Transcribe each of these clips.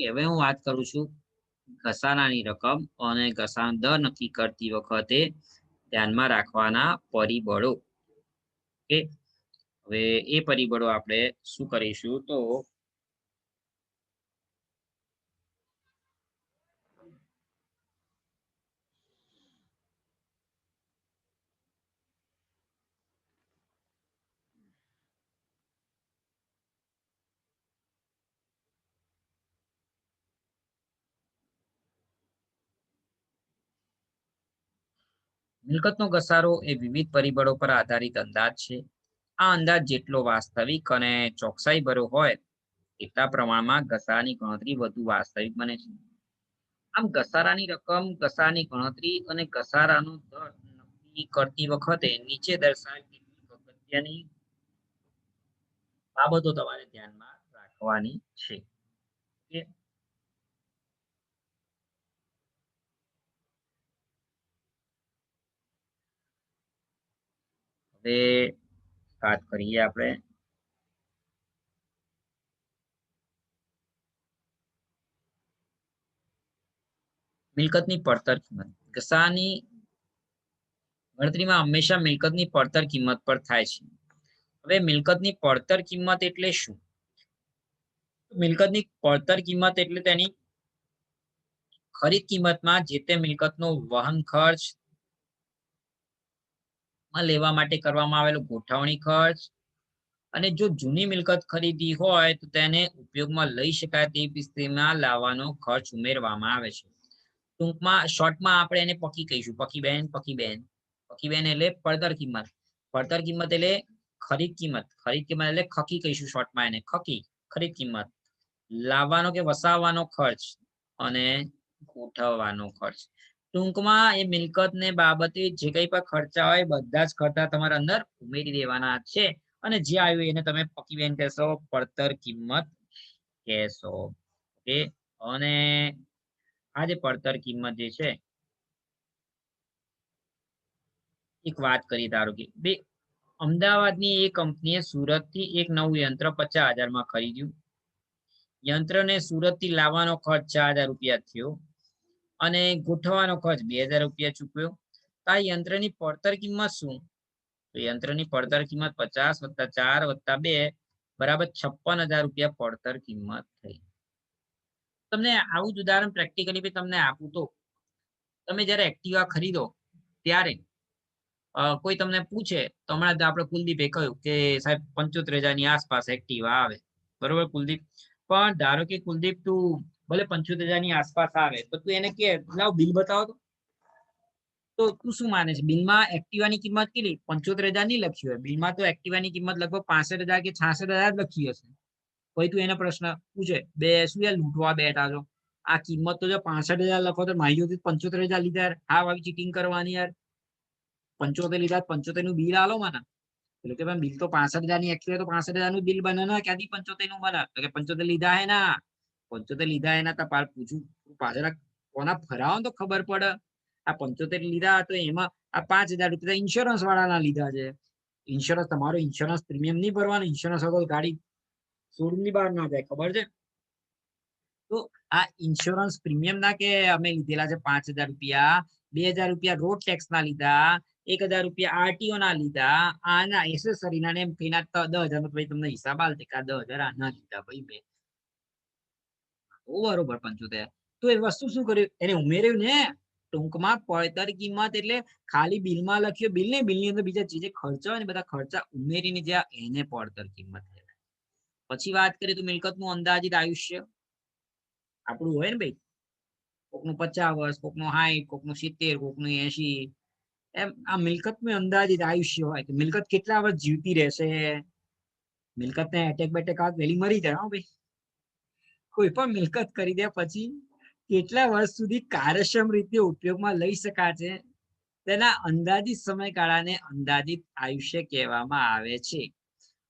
હવે હું વાત કરું છું ઘસારાની રકમ અને ઘસારાનો દર નક્કી કરતી વખતે ધ્યાનમાં રાખવાના પરિબળો. હવે એ પરિબળો આપણે શું કરીશું તો મિલકતનો ઘસારો એ વિવિધ પરિબળો પર આધારિત અંદાજ છે. આ અંદાજ જેટલો વાસ્તવિક અને ચોકસાઈ ભર્યો હોય, એટલા પ્રમાણમાં ઘસારાની ગણતરી વધુ વાસ્તવિક બને છે. આમ ઘસારાની રકમ, ઘસારાની ગણતરી અને ઘસારાનો દર નક્કી કરતી વખતે નીચે દર્શાવેલ કેટલીક અગત્યની બાબતો તમારે ધ્યાનમાં રાખવાની છે. હવે વાત કરીએ આપણે. મિલકતની પડતર કિંમત. ઘસાની ગણતરીમાં હંમેશા મિલકતની પડતર કિંમત પર થાય છે. હવે મિલકતની પડતર કિંમત એટલે શું? મિલકતની પડતર કિંમત એટલે તેની ખરીદ કિંમતમાં જે તે મિલકતનો વહન ખર્ચ માં લેવા માટે કરવામાં આવેલો ગોઠવણી ખર્ચ અને જો જૂની મિલકત ખરીદી હોય તો તેને ઉપયોગમાં લઈ શકાય તે સ્થિતિમાં લાવવાનો ખર્ચ ઉમેરવામાં આવે છે. ટૂંકમાં, શોર્ટમાં આપણે એને પકી કહીશું. પકી બેન પકી બેન. પકી બેન એટલે પડતર કિંમત. પડતર કિંમત એટલે ખરીદ કિંમત. ખરીદ કિંમત એટલે ખકી કહીશું શોર્ટમાં એને. ખકી, ખરીદ કિંમત. લાવવાનો કે વસાવવાનો ખર્ચ અને ગોઠવવાનો ખર્ચ. ટૂંકમાં એ મિલકત ને બાબતે જે કઈ પણ ખર્ચા હોય બધા જ ખર્ચા તમારા અંદર ઉમેરી દેવાના છે. અને જે આવ્યું એને તમે પકી બેન કહેશો, પડતર કિંમત કહેશો. ઓકે? અને આ જે પડતર કિંમત જે છે, એક વાત કરી ધારો કે બે, અમદાવાદની એ કંપનીએ સુરતથી એક નવું યંત્ર પચાસ હજારમાં ખરીદ્યું. યંત્રને સુરતથી લાવવાનો ખર્ચ ચાર હજાર રૂપિયા થયો. અને ગોઠવવાનો ખર્ચ બે હજાર રૂપિયા ચૂકવ્યો. તો આ યંત્રની પડતર કિંમત શું? તો યંત્રની પડતર કિંમત પચાસ વત્તા ચાર વત્તા બે બરાબર છપ્પન હજાર રૂપિયા પડતર કિંમત થઈ. તમને આવું જ ઉદાહરણ પ્રેક્ટિકલી તમને આપું તો. તમે જયારે એક્ટિવા ખરીદો ત્યારે કોઈ તમને પૂછે, તો હમણાં આપણે કુલદીપે કહ્યું કે સાહેબ પંચોતેર હજારની આસપાસ એક્ટિવા આવે. બરોબર કુલદીપ? પણ ધારો કે કુલદીપ તું ભલે પંચોતેર હજારની આસપાસ આવે, તો તું એને કે, લાવ બિલ બતાવો તો. તું શું માને છે? બિલમાં એક્ટિવાની કિંમત કેટલી? પંચોતેર હજારની લખી હોય. બિલમાં તો એક્ટિવાની કિંમત લગભગ પાસઠ હજાર કે છાસઠ હજાર લખી હશે. પછી તું એને પ્રશ્ન પૂછે, બે શું યાર લૂંટવા બેઠા છો? આ કિંમત તો જો પાસઠ હજાર લખો તો માહિતી પંચોતેર હજાર લીધા હા આવી ચીટિંગ કરવાની યાર. પંચોતેર લીધા પંચોતેરનું બિલ આલો મને. એટલે કે બિલ તો પાસઠ હજારની એક્ટિવા તો પાસઠ હજારનું બિલ બને ને, ક્યાંથી પંચોતેરનું બને? તો કે પંચોતેર લીધા હે ના. પંચોતેર લીધા એના તો પૂછું પાછળ કોના ફરાવો તો ખબર પડે. આ પંચોતેર લીધા તો એમાં આ પાંચ હજાર રૂપિયા ઇન્સ્યોરન્સ વાળાના લીધા છે. ઇન્સ્યોરન્સ તમારો ઇન્સ્યોરન્સ પ્રીમિયમ નહીં ભરવાનું ઇન્સ્યોરન્સ વગર ગાડી શોરૂમ બહાર ના જાય, ખબર છે? તો આ ઇન્સ્યોરન્સ પ્રીમિયમ ના કે અમે લીધેલા છે પાંચ હજાર રૂપિયા, બે હજાર રૂપિયા રોડ ટેક્સ ના લીધા, એક હજાર રૂપિયા આરટીઓ ના લીધા, આના એસેસરી ના એમ કહીને દસ હજાર તમને હિસાબ આલ દસ હજાર આના લીધા ભાઈ મેં. બરોબર પંચોતેર તો. એ વસ્તુ શું કર્યું? એને ઉમેર્યું ને, ટૂંકમાં પડતર કિંમત એટલે ખાલી બિલમાં લખ્યો, બિલ ને બિલની અંદર બીજા જે ખર્ચા હોય ને બધા ખર્ચા ઉમેરીને જ્યાં એને પડતર કિંમત પછી વાત કરીએ તો મિલકતનું અંદાજિત આયુષ્ય. આપણું હોય ને ભાઈ. કોકનું પચાસ વર્ષ કોકનું સાઠ કોકનું સિત્તેર, કોકનું એસી એમ આ મિલકતનું અંદાજિત આયુષ્ય હોય. કે મિલકત કેટલા વર્ષ જીવતી રહેશે? મિલકતને એટેક બેટેક આ વહેલી મરી જાય, હા ભાઈ. કોઈ પણ મિલકત કરી દે પછી કેટલા વર્ષ સુધી કાર્યક્ષમ રીતે ઉપયોગમાં લઈ શકાશે? તેના અંદાજિત સમયગાળાને અંદાજિત આયુષ્ય કહેવામાં આવે છે.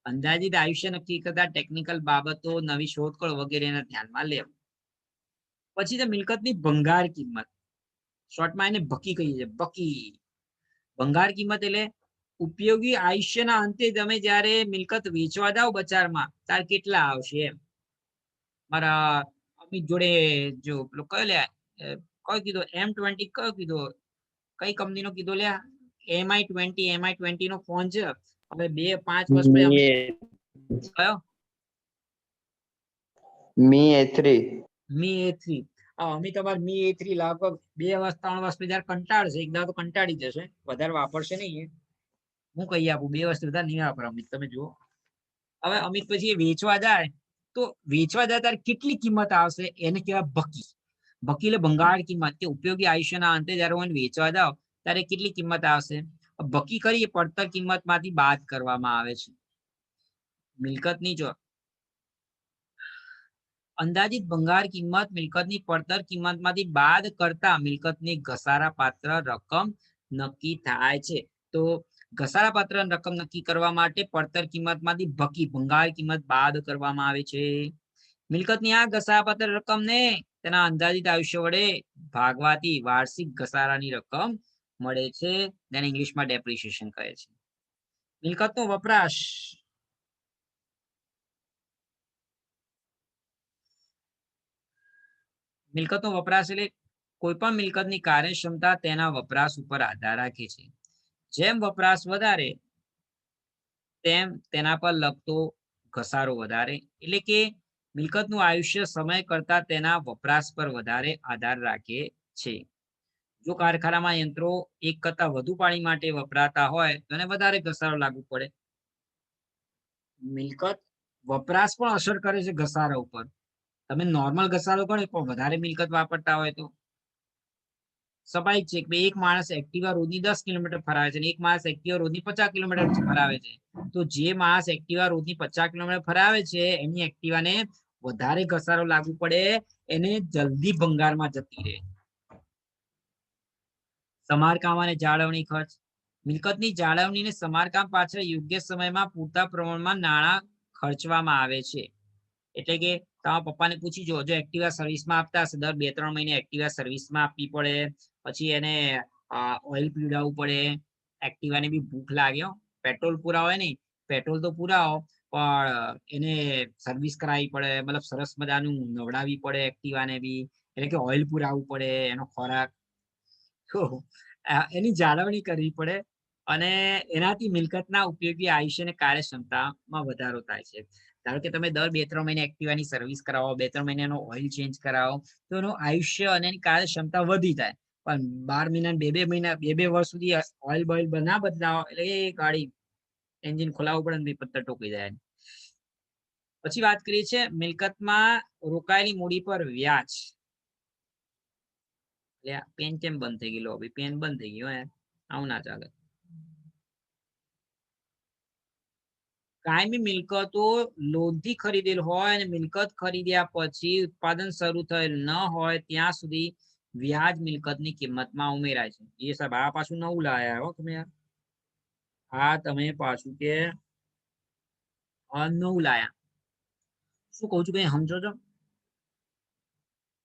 અંદાજિત આયુષ્ય નક્કી કરતા ટેકનિકલ બાબતો, નવી શોધખોળ વગેરેને ધ્યાનમાં લેવું. પછી છે મિલકતની ભંગાર કિંમત. શોર્ટમાં એને બકી કહીએ છીએ બકી ભંગાર કિંમત એટલે ઉપયોગી આયુષ્યના અંતે તમે જ્યારે મિલકત વેચવા જાઓ બજારમાં, ત્યારે કેટલા આવશે એમ? મારા અમિત જોડે જો પેલો કયો લે કયો કીધો? એમ ટ્વેન્ટી કયો કીધો? કઈ કંપનીનો કીધો લ્યા? એમઆઈ ટ્વેન્ટી એમઆઈ ટ્વેન્ટી નો ફોન છે. હવે બે પાંચ વર્ષ પછી કયો? Mi A three. Mi A three. Amit તમારે મી એ થ્રી લગભગ બે વર્ષ ત્રણ વર્ષ પછી જયારે કંટાળશે એક તો કંટાળી જશે. વધારે વાપરશે નહીં એ. હું કહી આપું બે વર્ષ વધારે નહીં વાપરે અમિત તમે જુઓ. હવે અમિત પછી એ વેચવા જાય. તો વેચવા જાય ત્યારે કેટલી કિંમત આવશે? એને કહેવાય બકી. બકી એટલે ભંગાર કિંમત. કે ઉપયોગી આયુષ્યના અંતે જયારે હું વેચવા જાવ ત્યારે કેટલી કિંમત આવશે? બકી કરી એ પડતર કિંમતમાંથી બાદ કરવામાં આવે છે. મિલકતની જો અંદાજિત ભંગાર કિંમત મિલકતની પડતર કિંમતમાંથી બાદ કરતા મિલકતની ઘસારા પાત્ર રકમ નક્કી થાય છે. તો ઘસારા પાત્ર રકમ નક્કી કરવા માટે પડતર કિંમતમાંથી ભકી ભંગાર કિંમત બાદ કરવામાં આવે છે. મિલકતની આ ઘસારા પાત્ર રકમને તેના અંદાજિત આયુષ્ય વડે ભાગવાથી વાર્ષિક ઘસારાની રકમ મળે છે તેને ઇંગ્લિશમાં ડેપ્રિસિએશન કહે છે. મિલકતનો વપરાશ મિલકતનો વપરાશ એટલે કોઈ પણ મિલકતની કાર્યક્ષમતા તેના વપરાશ ઉપર આધાર રાખે છે. જેમ વપરાશ વધારે, તેમ તેના પર લગતો ઘસારો વધારે. એટલે કે મિલકતનું આયુષ્ય સમય કરતા તેના વપરાશ પર વધારે આધાર રાખે છે. જો કારખાનામાં યંત્રો એક કરતા વધુ પાણી માટે વપરાતા હોય, તો એને વધારે ઘસારો લાગુ પડે. મિલકત વપરાશ પણ અસર કરે છે ઘસારા ઉપર. તમે નોર્મલ ઘસારો ગણો પણ વધારે મિલકત વાપરતા હોય તો? સ્વાભાવિક છે કે એક માણસ એક્ટિવા રોજની દસ કિલોમીટર ફરાવે છે એક માણસ એક્ટિવા રોજની પચાસ કિલોમીટર ફરાવે છે. તો જે માણસ એક્ટિવા રોજની પચાસ કિલોમીટર ફરાવે છે, એની એક્ટિવાને વધારે ઘસારો લાગુ પડે, એને જલ્દી ભંગારમાં જતી રહે. સમારકામ અને જાળવણી ખર્ચ. મિલકતની જાળવણી અને સમારકામ પાછળ યોગ્ય સમયમાં પૂરતા પ્રમાણમાં નાણાં ખર્ચવામાં આવે છે. એટલે કે તમારા પપ્પાને પૂછી જો એક્ટિવા સર્વિસમાં આપતા હશે, દર બે, ત્રણ મહિને એક્ટિવા સર્વિસમાં આપવી પડે પછી એને ઓઇલ પીવડાવવું પડે એક્ટિવાને બી ભૂખ લાગ્યો પેટ્રોલ પુરાવો નહીં. પેટ્રોલ તો પુરાવો, પણ એને સર્વિસ કરાવી પડે, મતલબ સરસ મજાનું નવડાવવી પડે એક્ટિવાને બી. એટલે કે ઓઇલ પુરાવવું પડે, એનો ખોરાક. એની જાળવણી કરવી પડે અને એનાથી મિલકતના ઉપયોગી આયુષ્ય અને કાર્યક્ષમતામાં વધારો થાય છે. ધારો કે તમે દર બે ત્રણ મહિને એક્ટિવાની સર્વિસ કરાવો બે ત્રણ મહિને એનો ઓઇલ ચેન્જ કરાવો, તો એનું આયુષ્ય અને એની કાર્યક્ષમતા વધી જાય. પણ બાર મહિના બે બે મહિના, બે બે વર્ષ સુધી ઓઇલ બોઇલ ના બદલાવો એટલે એ ગાડી એન્જિન ખોલાવવું પડે ને પથ્થર ટોકી જાય પછી વાત કરીએ છીએ મિલકતમાં રોકાયેલી મૂડી પર વ્યાજ. એટલે પેન કેમ બંધ થઈ ગયેલો? ભાઈ પેન બંધ થઈ ગયો આવું ના ચાલે. કાયમી મિલકતો લોનથી ખરીદેલ હોય અને મિલકત ખરીદ્યા પછી ઉત્પાદન શરૂ થયેલ ન હોય, ત્યાં સુધી વ્યાજ મિલકતની કિંમતમાં ઉમેરાય છે. એ સાહેબ, આ પાછું નવું લાયા હો તમે આ તમે પાછું કે નવું લાયા. શું કહું છું કઈ સમજો છો?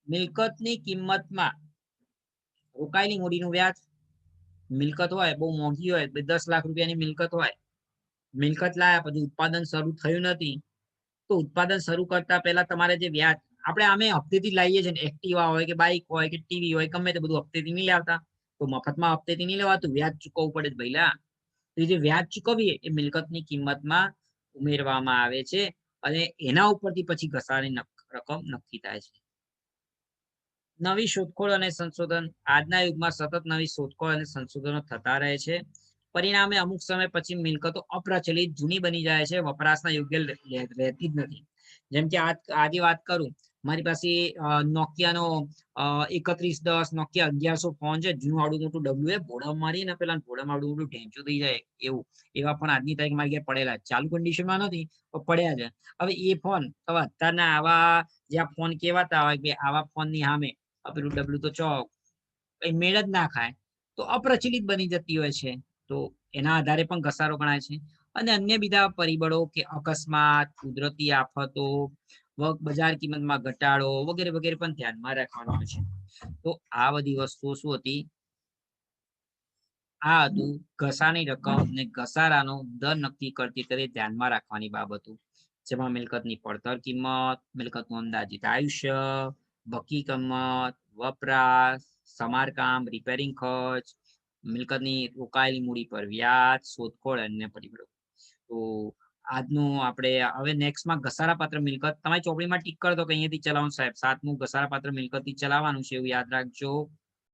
મિલકતની કિંમતમાં રોકાયેલી મૂડીનું વ્યાજ મિલકત હોય, બહુ મોંઘી હોય દસ લાખ રૂપિયાની મિલકત હોય, મિલકત લાયા પછી ઉત્પાદન શરૂ થયું નથી, તો ઉત્પાદન શરૂ કરતા પહેલા તમારે જે વ્યાજ આપણે આમે હપ્તેથી લાવીએ છીએ એક્ટિવા હોય કે બાઇક હોય કે ટીવી હોય, ગમે તે બધું હપ્તેથી નહીં લાવતા. તો મફતમાં હપ્તેથી નહીં લેવાતું, વ્યાજ ચૂકવવું પડે છે તો જે વ્યાજ ચૂકવીએ એ મિલકતની કિંમતમાં ઉમેરવામાં આવે છે અને એના ઉપરથી પછી ઘસારાની રકમ નક્કી થાય છે. નવી શોધખોળ અને સંશોધન. આજના યુગમાં સતત નવી શોધખોળ અને સંશોધનો થતા રહે છે. પરિણામે અમુક સમય પછી મિલકતો અપ્રચલિત જૂની બની જાય છે. વપરાશના યોગ્ય રહેતી જ નથી. જેમ કે આજે વાત કરું મારી પાસે નોકિયાનો એકત્રીસ દસ, નોકિયા અગિયારસો ફોન છે. જૂનું આડું મોટું ડબલ્યુ એ મારી ને પેલા ભોળા આડું મોટું ઢેંચું થઈ જાય. એવું. એવા પણ આજની તારીખ મારી ઘેર પડેલા ચાલુ કન્ડિશનમાં નથી, પણ પડ્યા છે. હવે એ ફોન હવે અત્યારના આવા જે ફોન કેવાતા હોય કે આવા ફોનની સામે પેલું ડબલ્યુ તો ચોક, કઈ મેળ જ ના ખાય. તો અપ્રચલિત બની જતી હોય છે. તો એના આધારે પણ ઘસારો ગણાય છે. અને અન્ય બીજા પરિબળો કે અકસ્માત, કુદરતી આફતો બજાર કિંમતમાં ઘટાડો વગેરે વગેરે પણ ધ્યાનમાં રાખવાનું છે. તો આ બધી વસ્તુઓ શું હતી? આ હતું ઘસાની રકમ ને ઘસારાનો દર નક્કી કરતી વખતે ધ્યાનમાં રાખવાની બાબતો જેમાં મિલકતની પડતર કિંમત, મિલકતનું અંદાજિત આયુષ્ય, બકી કિંમત, વપરાશ, સમારકામ રિપેરિંગ ખર્ચ, મિલકતની રોકાયેલી મૂડી પર વ્યાજ, શોધખોળ અને પરિબળો. તો આજનું આપણે, હવે નેક્સ્ટમાં ઘસારા પાત્ર મિલકત. તમારી ચોપડીમાં ટીક કરી કે અહીંયાથી ચલાવવાનું સાહેબ. સાતમું ઘસારા પાત્ર મિલકતથી ચલાવવાનું છે એવું યાદ રાખજો.